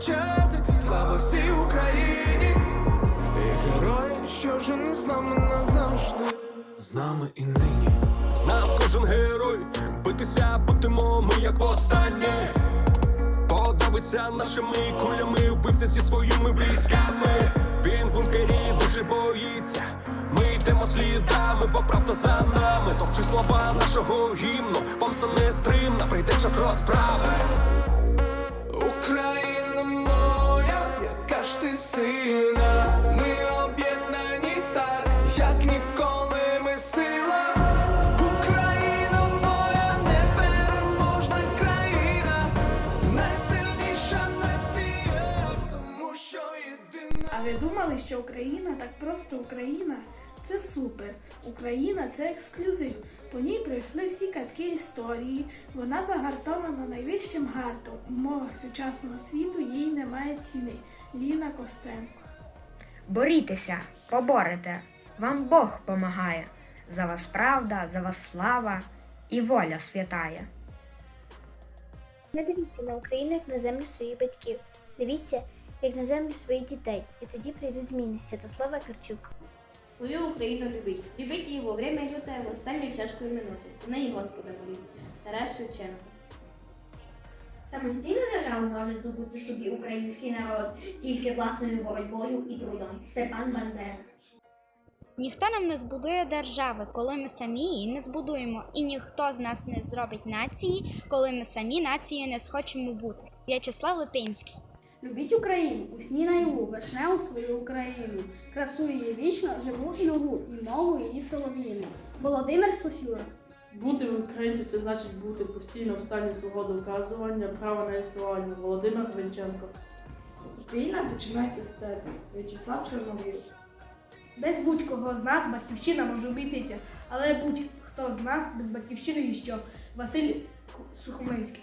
кричати, слава всій Україні, І герої, що вже з нами назавжди, з нами і нині. З нас кожен герой, битися будемо ми, як востаннє. Подобиться нашими кулями, вбивця зі своїми близьками. Він бункері дуже боїться. Ми йдемо слідами, бо правда за нами. Товчи слова нашого гімну, вам помста нестримна, прийде час розправи. Сильна, ми об'єднані так, як ніколи ми сила. Україна моя, непереможна країна, найсильніша нація, тому що єдина. А ви думали, що Україна так просто Україна? Це супер. Україна це ексклюзив. По ній пройшли всі катки історії. Вона загартована найвищим гартом. У мовах сучасного світу їй немає ціни. Ліна Костенко. Борітеся, поборете, вам Бог помагає. За вас правда, за вас слава і воля святая. Не дивіться на Україну як на землю своїх батьків. Дивіться, як на землю своїх дітей, і тоді прийдуть зміни. Святослава Карчук. Свою Україну любіть. Любіть її во время лютої в останньої тяжкої минути. За неї Господа моліть. Тарас Шевченко. Самостійну державу може здобути собі український народ тільки власною боротьбою і трудом. Степан Бандера. Ніхто нам не збудує держави, коли ми самі її не збудуємо, і ніхто з нас не зробить нації, коли ми самі нацією не схочемо бути. В'ячеслав Липинський. Любіть Україну, усній наяву, вершневу свою Україну. Красу її вічно, живу і нову, і мову її солов'їну. Володимир Сосюра. Бути в Україні це значить бути постійно в стані свого доказування права на існування. Володимир Гринченко. Україна починається з тебе, В'ячеслав Чорновіл. Без будь-кого з нас батьківщина може обійтися, але будь-хто з нас без батьківщини і що? Василь Сухомлинський.